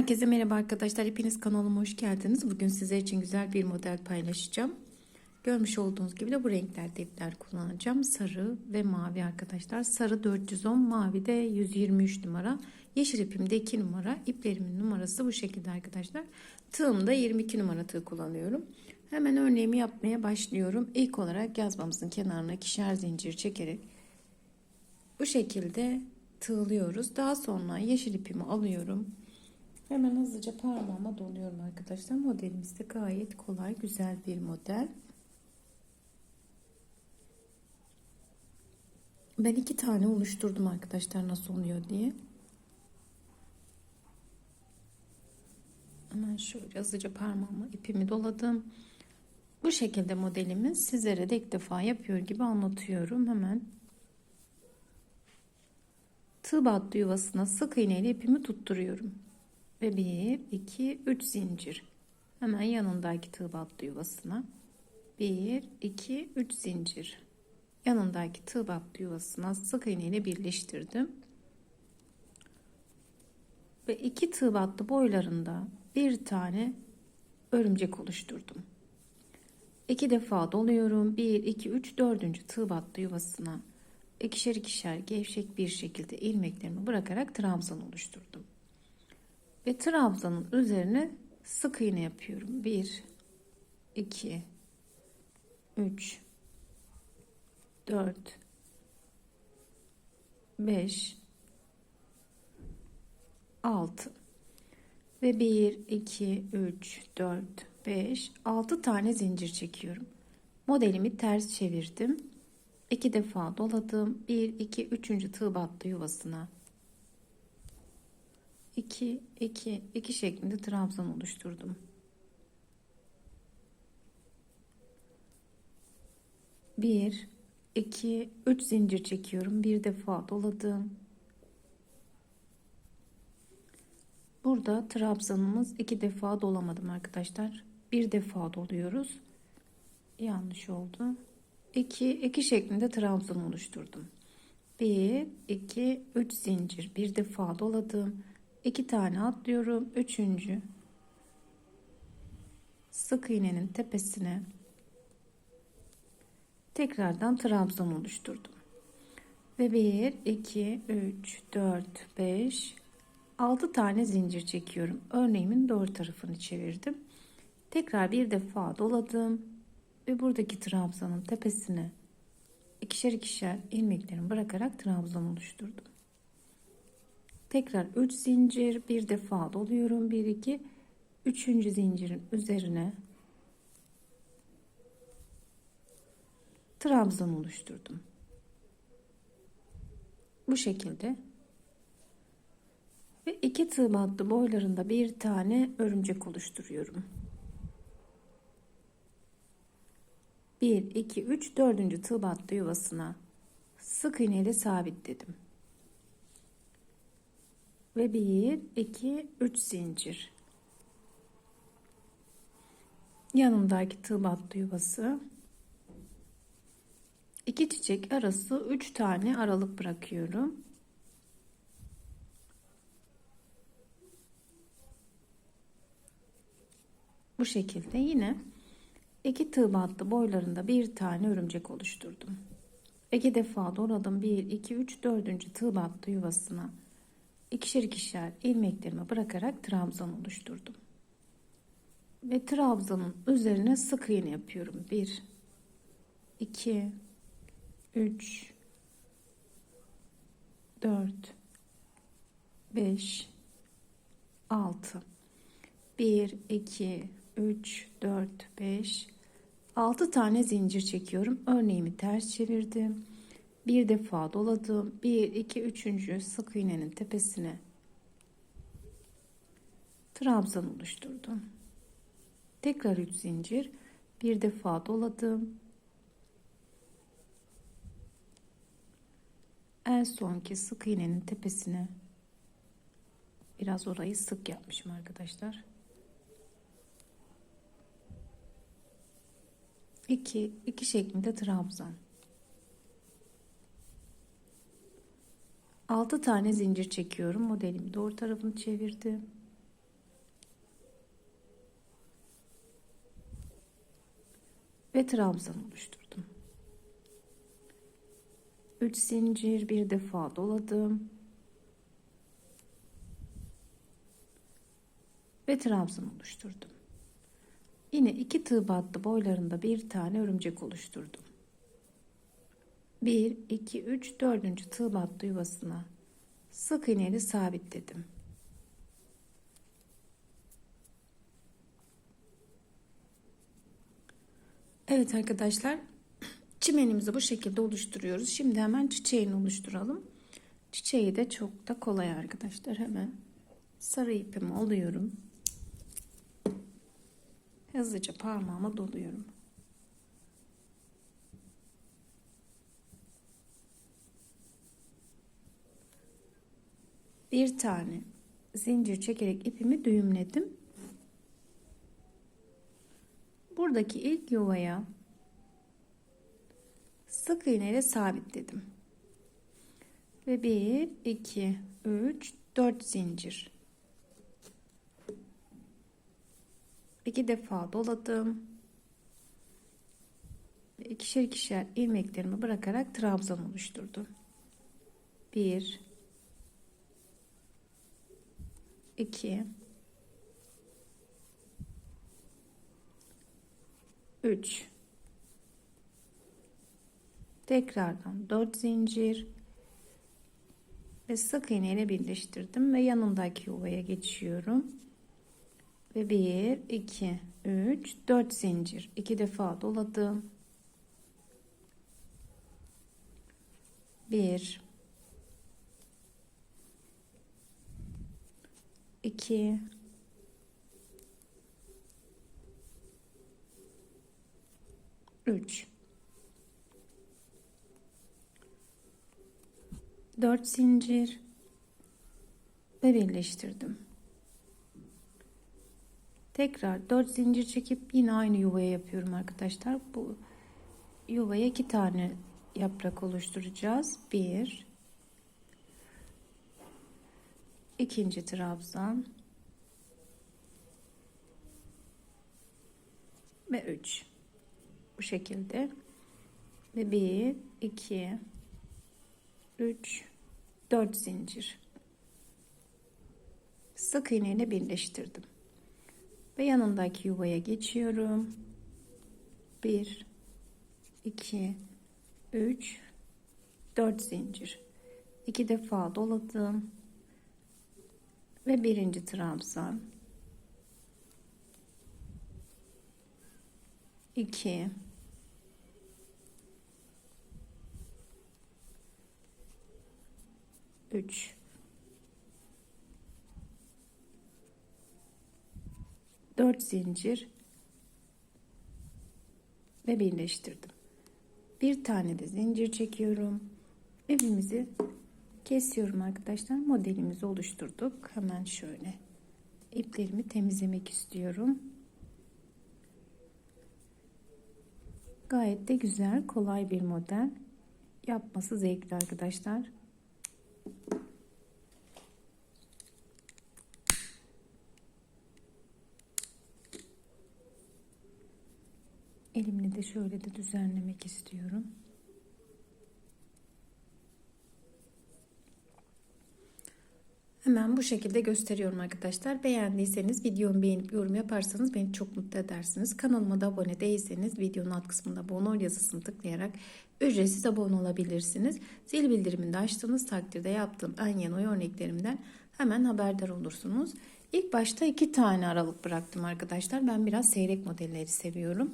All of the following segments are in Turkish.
Herkese merhaba arkadaşlar. Hepiniz kanalıma hoş geldiniz. Bugün sizler için güzel bir model paylaşacağım. Görmüş olduğunuz gibi de bu renklerde ipler kullanacağım. Sarı ve mavi arkadaşlar. Sarı 410, mavi de 123 numara. Yeşil ipim de 2 numara. İplerimin numarası bu şekilde arkadaşlar. Tığımda 22 numara tığ kullanıyorum. Hemen örneğimi yapmaya başlıyorum. İlk olarak yazmamızın kenarına ikişer zincir çekerek bu şekilde tığlıyoruz. Daha sonra yeşil ipimi alıyorum. Hemen hızlıca parmağıma doluyorum arkadaşlar. Modelimiz de gayet kolay, güzel bir model. Ben iki tane oluşturdum arkadaşlar nasıl oluyor diye. Hemen şöyle hızlıca parmağıma ipimi doladım. Bu şekilde modelimiz sizlere de ilk defa yapıyor gibi anlatıyorum. Hemen tığ battı yuvasına sık iğneyle ipimi tutturuyorum. Ve 1, 2, 3 zincir. Hemen yanındaki tığ yuvasına. 1, 2, 3 zincir. Yanındaki tığ yuvasına sık iğne ile birleştirdim. Ve iki tığ boylarında bir tane örümcek oluşturdum. İki defa doluyorum. 1, 2, 3, 4. tığ yuvasına ikişer ikişer gevşek bir şekilde ilmeklerimi bırakarak trabzan oluşturdum. Ve trabzanın üzerine sık iğne yapıyorum. 1 2 3 4 5 6 ve 1 2 3 4 5 6 tane zincir çekiyorum. Modelimi ters çevirdim. 2 defa doladım. 1 2 3. tığ battı yuvasına. 2 2 2 şeklinde trabzan oluşturdum. Bir, iki, üç zincir çekiyorum. Bir defa doladım. Burada trabzanımız iki defa dolamadım arkadaşlar. Bir defa doluyoruz. Yanlış oldu. 2 2 şeklinde trabzan oluşturdum. 1 2 3 zincir bir defa doladım. 2 tane atlıyorum. Üçüncü sık iğnenin tepesine tekrardan trabzan oluşturdum. Ve 1 2 3 4 5 6 tane zincir çekiyorum. Örneğimin doğru tarafını çevirdim. Tekrar bir defa doladım ve buradaki trabzanın tepesine ikişer ikişer ilmeklerimi bırakarak trabzan oluşturdum. Tekrar 3 zincir bir defa doluyorum. 1 2 3. zincirin üzerine trabzan oluşturdum. Bu şekilde ve iki tığ battı boylarında bir tane örümcek oluşturuyorum. 1 2 3 4. tığ battı yuvasına sık iğne ile sabitledim ve 1 2 3 zincir. Yanındaki tığ yuvası. İki çiçek arası 3 tane aralık bırakıyorum. Bu şekilde yine iki tığ battı boylarında bir tane örümcek oluşturdum. İki defa doladım. 1 2 3 4. tığ yuvasına ikişer ikişer ilmeklerimi bırakarak trabzan oluşturdum. Ve trabzanın üzerine sık iğne yapıyorum. 1 2 3 4 5 6 1 2 3 4 5 6 tane zincir çekiyorum. Örneğimi ters çevirdim bir defa doladım. 1 2 3. sık iğnenin tepesine trabzan oluşturdum. Tekrar 3 zincir bir defa doladım. En sonki sık iğnenin tepesine biraz orayı sık yapmışım arkadaşlar. 2 2 şeklinde trabzan. 6 tane zincir çekiyorum. Modelimi doğru tarafını çevirdim. Ve trabzan oluşturdum. 3 zincir bir defa doladım. Ve trabzan oluşturdum. Yine iki tığ battı boylarında bir tane örümcek oluşturdum. 1, 2, 3, 4. tığ battı yuvasına sık iğneyle sabitledim. Evet arkadaşlar çimenimizi bu şekilde oluşturuyoruz. Şimdi hemen çiçeğini oluşturalım. Çiçeği de çok da kolay arkadaşlar. Hemen sarı ipimi alıyorum. Hızlıca parmağıma doluyorum. Bir tane zincir çekerek ipimi düğümledim. Buradaki ilk yuvaya sık iğne ile sabitledim. Ve 1 2 3 4 zincir. iki defa doladım. Ve ikişer ikişer ilmeklerimi bırakarak trabzan oluşturdum. 1 2 3 tekrardan 4 zincir. Ve sık iğne ile birleştirdim ve yanındaki yuvaya geçiyorum. Ve 1 2 3 4 zincir. 2 defa doladım. 1 2 3 4 zincir ve birleştirdim. Tekrar 4 zincir çekip yine aynı yuvaya yapıyorum arkadaşlar. Bu yuvaya iki tane yaprak oluşturacağız. 1 ikinci trabzan ve 3 bu şekilde. Ve 1 2 3 4 zincir. Sık iğne ile birleştirdim. Ve yanındaki yuvaya geçiyorum. 1 2 3 4 zincir. 2 defa doladım ve birinci trabzan 2 3 4 zincir ve birleştirdim. Bir tane de zincir çekiyorum. İpimizi kesiyorum arkadaşlar. Modelimizi oluşturduk. Hemen şöyle iplerimi temizlemek istiyorum. Gayet de güzel, kolay bir model. Yapması zevkli arkadaşlar. Elimle de şöyle de düzenlemek istiyorum. Hemen bu şekilde gösteriyorum arkadaşlar. Beğendiyseniz videomu beğenip yorum yaparsanız beni çok mutlu edersiniz. Kanalıma da abone değilseniz videonun alt kısmında abone yazısını tıklayarak ücretsiz abone olabilirsiniz. Zil bildirimini de açtığınız takdirde yaptığım en yeni oy örneklerimden hemen haberdar olursunuz. İlk başta iki tane aralık bıraktım arkadaşlar. Ben biraz seyrek modelleri seviyorum.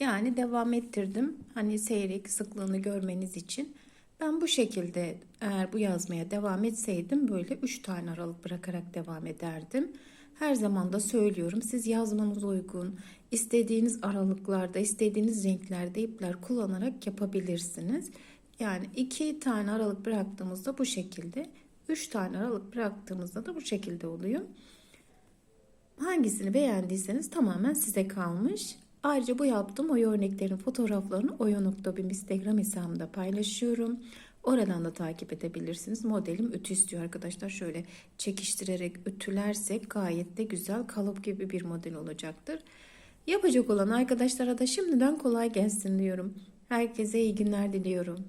Yani devam ettirdim. Hani seyrek sıklığını görmeniz için. Ben bu şekilde eğer bu yazmaya devam etseydim böyle 3 tane aralık bırakarak devam ederdim. Her zaman da söylüyorum siz yazmanız uygun istediğiniz aralıklarda istediğiniz renklerde ipler kullanarak yapabilirsiniz. Yani 2 tane aralık bıraktığımızda bu şekilde 3 tane aralık bıraktığımızda da bu şekilde oluyor. Hangisini beğendiyseniz tamamen size kalmış. Ayrıca bu yaptığım oy örneklerin fotoğraflarını oyo.bim Instagram hesabımda paylaşıyorum. Oradan da takip edebilirsiniz. Modelim ütü istiyor arkadaşlar. Şöyle çekiştirerek ütülersek gayet de güzel kalıp gibi bir model olacaktır. Yapacak olan arkadaşlara da şimdiden kolay gelsin diyorum. Herkese iyi günler diliyorum.